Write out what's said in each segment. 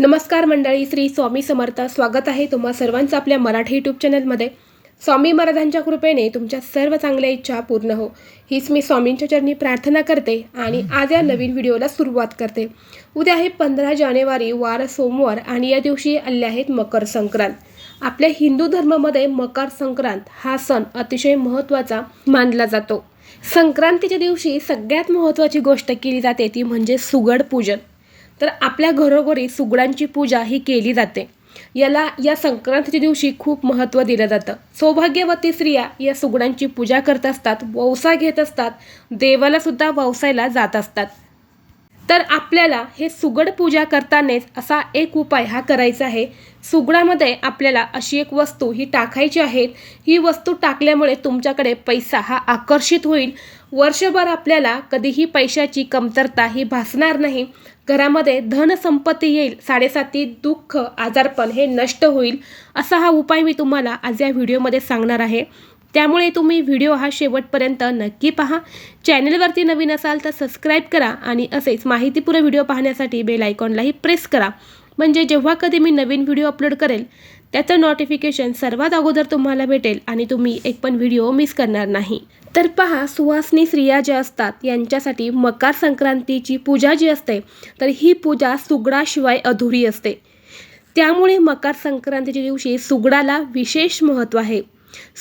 नमस्कार मंडळी श्री स्वामी समर्थ. स्वागत आहे तुम्हा सर्वांचं आपल्या मराठी यूट्यूब चॅनलमध्ये स्वामी महाराजांच्या कृपेने तुमच्या सर्व चांगल्या इच्छा पूर्ण हो. हीच मी स्वामींच्या चरणी प्रार्थना करते आणि आज या नवीन व्हिडिओला सुरुवात करते. उद्या आहे पंधरा जानेवारी वार सोमवार आणि या दिवशी आले आहेत मकर संक्रांत. आपल्या हिंदू धर्मामध्ये मकर संक्रांत हा सण अतिशय महत्त्वाचा मानला जातो. संक्रांतीच्या दिवशी सगळ्यात महत्त्वाची गोष्ट केली जाते ती म्हणजे सुगड पूजन. तर आपल्या घरोघरी सुगडांची पूजा ही केली जाते. याला या संक्रांतीच्या दिवशी खूप महत्त्व दिलं जातं. सौभाग्यवती स्त्रिया या सुगडांची पूजा करत असतात वौसा घेत असतात देवालासुद्धा सुद्धा जात असतात. तर आपल्याला हे सुगड पूजा करतानाच असा एक उपाय हा करायचा आहे. सुगडामध्ये आपल्याला अशी एक वस्तू ही टाकायची आहे. ही वस्तू टाकल्यामुळे तुमच्याकडे पैसा हा आकर्षित होईल. वर्षभर आपल्याला कधीही पैशाची कमतरता ही भासणार नाही. घरामध्ये धनसंपत्ती येईल साडेसाती दुःख आजारपण हे नष्ट होईल असा हा उपाय मी तुम्हाला आज या व्हिडिओमध्ये सांगणार आहे. त्यामुळे तुम्ही व्हिडिओ हा शेवटपर्यंत नक्की पहा. चॅनलवरती नवीन असाल तर सबस्क्राईब करा आणि असेच माहितीपूर्ण व्हिडिओ पाहण्यासाठी बेल आयकॉनलाही प्रेस करा. म्हणजे जेव्हा कधी मी नवीन व्हिडिओ अपलोड करेल त्याचं नोटिफिकेशन सर्वात अगोदर तुम्हाला भेटेल आणि तुम्ही एक पण व्हिडिओ मिस करणार नाही. तर पहा सुवासनी स्त्रिया ज्या असतात यांच्यासाठी मकर संक्रांतीची पूजा जी असते तर ही पूजा सुगडाशिवाय अधुरी असते. त्यामुळे मकर संक्रांतीच्या दिवशी सुगडाला विशेष महत्त्व आहे.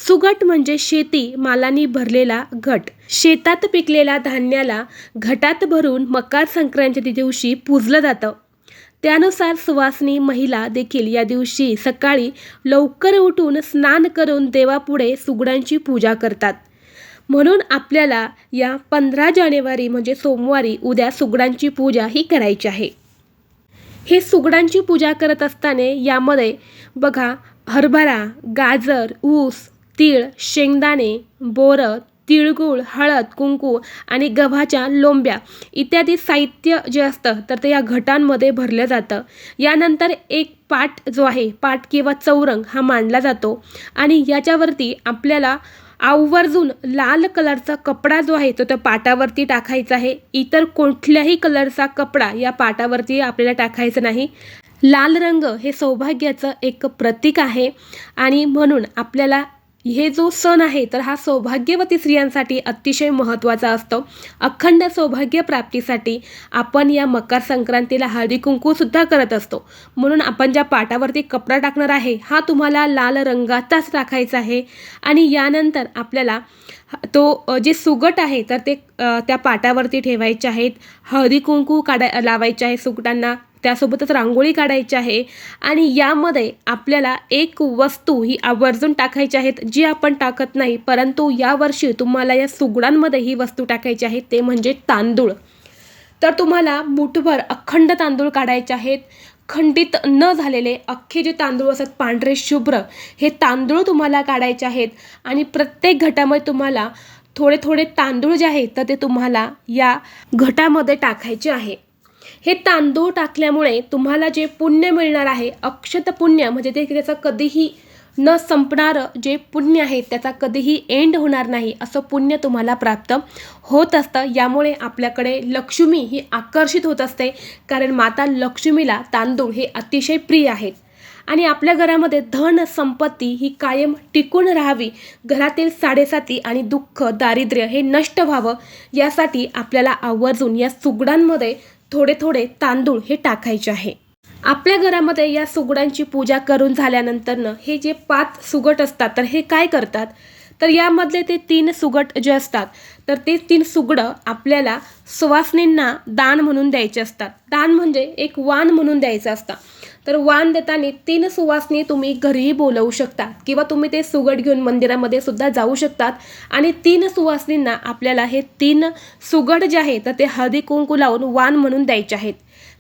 सुगट म्हणजे शेती मालानी भरलेला घट. शेतात पिकलेल्या धान्याला घटात भरून मकर संक्रांतीच्या दिवशी पूजलं जातं. त्यानुसार सुवासनी महिला देखील या दिवशी सकाळी लवकर उठून स्नान करून देवापुढे सुगडांची पूजा करतात. म्हणून आपल्याला या पंधरा जानेवारी म्हणजे सोमवारी उद्या सुगडांची पूजा ही करायची आहे. हे सुगडांची पूजा करत असताना यामध्ये बघा हरभरा गाजर ऊस तीळ शेंगदाणे बोरं तिळगुळ हळद कुंकू आणि गव्हाच्या लोंब्या इत्यादी साहित्य जे असतं तर ते या घटांमध्ये भरलं जातं. यानंतर एक पाट जो आहे पाट किंवा चौरंग हा मांडला जातो आणि याच्यावरती आपल्याला आवर्जून लाल कलरचा कपडा जो आहे तो त्या पाटावरती टाकायचा आहे. इतर कुठल्याही कलरचा कपडा या पाटावरती आपल्याला टाकायचा नाही. लाल रंग हे सौभाग्याचं एक प्रतीक आहे आणि म्हणून आपल्याला हे जो सण आहे तर हा सौभाग्यवती स्त्रियांसाठी अतिशय महत्त्वाचा असतो. अखंड सौभाग्य प्राप्तीसाठी आपण या मकर संक्रांतीला हळदी कुंकूसुद्धा करत असतो. म्हणून आपण ज्या पाटावरती कपडा टाकणार आहे हा तुम्हाला लाल रंगाचाच टाकायचा आहे. आणि यानंतर आपल्याला तो जे सुगट आहे तर ते त्या पाटावरती ठेवायचे आहेत. हळदी कुंकू काढा लावायचे आहे सुगटांना. त्यासोबतच रांगोळी काढायची आहे. आणि यामध्ये आपल्याला एक वस्तू ही आवर्जून टाकायची आहेत जी आपण टाकत नाही. परंतु यावर्षी तुम्हाला या सुगडांमध्ये ही वस्तू टाकायची आहे ते म्हणजे तांदूळ. तर तुम्हाला मुठभर अखंड तांदूळ काढायचे आहेत. खंडित न झालेले अख्खे जे तांदूळ असतात पांढरे शुभ्र हे तांदूळ तुम्हाला काढायचे आहेत. आणि प्रत्येक घटामध्ये तुम्हाला थोडे थोडे तांदूळ जे आहेत तर ते तुम्हाला या घटामध्ये टाकायचे आहे. हे तांदूळ टाकल्यामुळे तुम्हाला जे पुण्य मिळणार आहे अक्षत पुण्य म्हणजे ते त्याचं कधीही न संपणारं जे पुण्य आहे त्याचा कधीही एंड होणार नाही असं पुण्य तुम्हाला प्राप्त होत असतं. यामुळे आपल्याकडे लक्ष्मी ही आकर्षित होत असते कारण माता लक्ष्मीला तांदूळ हे अतिशय प्रिय आहेत. आणि आपल्या घरामध्ये धन संपत्ती ही कायम टिकून राहावी घरातील साडेसाती आणि दुःख दारिद्र्य हे नष्ट व्हावं यासाठी आपल्याला आवर्जून या सुगडांमध्ये थोडे थोडे तांदूळ हे टाकायचे आहे. आपल्या घरामध्ये या सुगडांची पूजा करून झाल्यानंतरनं हे जे पाच सुगट असतात तर हे काय करतात? तर यामधले ते तीन सुगट जे असतात तर ते तीन सुगडं आपल्याला सुवासनींना दान म्हणून द्यायचे असतात. दान म्हणजे एक वाण म्हणून द्यायचं असतं. तर वाण देताना तीन सुवासनी तुम्ही घरीही बोलवू शकता किंवा तुम्ही ते सुगड घेऊन मंदिरामध्ये सुद्धा जाऊ शकतात. आणि तीन सुवासनींना आपल्याला हे तीन सुगड जे आहे तर ते हळदी कुंकू लावून वाण म्हणून द्यायचे आहेत.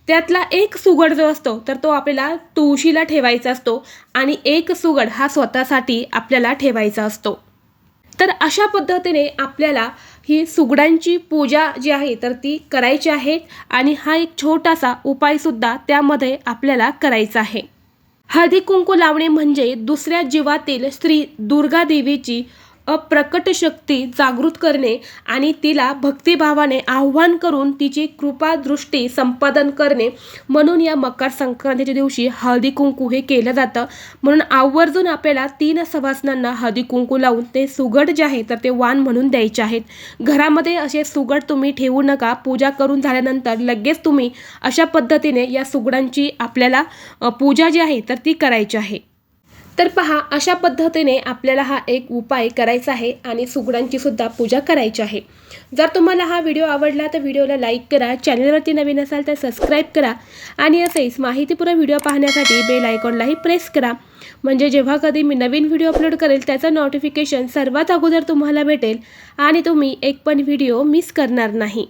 त्यातला एक सुगड जो असतो तर तो आपल्याला तुळशीला ठेवायचा असतो आणि एक सुगड हा स्वतःसाठी आपल्याला ठेवायचा असतो. तर अशा पद्धतीने आपल्याला ही सुगडांची पूजा जी आहे तर ती करायची आहे आणि हा एक छोटासा उपायसुद्धा त्यामध्ये आपल्याला करायचा आहे. हळदी कुंकू लावणे म्हणजे दुसऱ्या जीवातील स्त्री दुर्गादेवीची अप्रकट शक्ती जागृत करणे आणि तिला भक्तिभावाने आव्हान करून तिची कृपादृष्टी संपादन करणे. म्हणून या मकर संक्रांतीच्या दिवशी हळदी कुंकू हे केलं जातं. म्हणून आवर्जून आपल्याला तीन सवासनांना हळदी कुंकू लावून ते सुगड जे आहे तर ते वाण म्हणून द्यायचे आहेत. घरामध्ये असे सुगड तुम्ही ठेवू नका. पूजा करून झाल्यानंतर लगेच तुम्ही अशा पद्धतीने या सुगडांची आपल्याला पूजा जी आहे तर ती करायची आहे. तर पहा अशा पद्धतीने आपल्याला हा एक उपाय करायचा आहे आणि सुगडांची सुद्धा पूजा करायची आहे. जर तुम्हाला हा व्हिडिओ आवडला तर व्हिडिओला लाईक करा चॅनलवरती नवीन असाल तर सबस्क्राईब करा आणि असेच माहितीपूर्ण व्हिडिओ पाहण्यासाठी बेल आयकॉनलाही प्रेस करा. म्हणजे जेव्हा कधी मी नवीन व्हिडिओ अपलोड करेल त्याचं नोटिफिकेशन सर्वात अगोदर तुम्हाला भेटेल आणि तुम्ही एक पण व्हिडिओ मिस करणार नाही.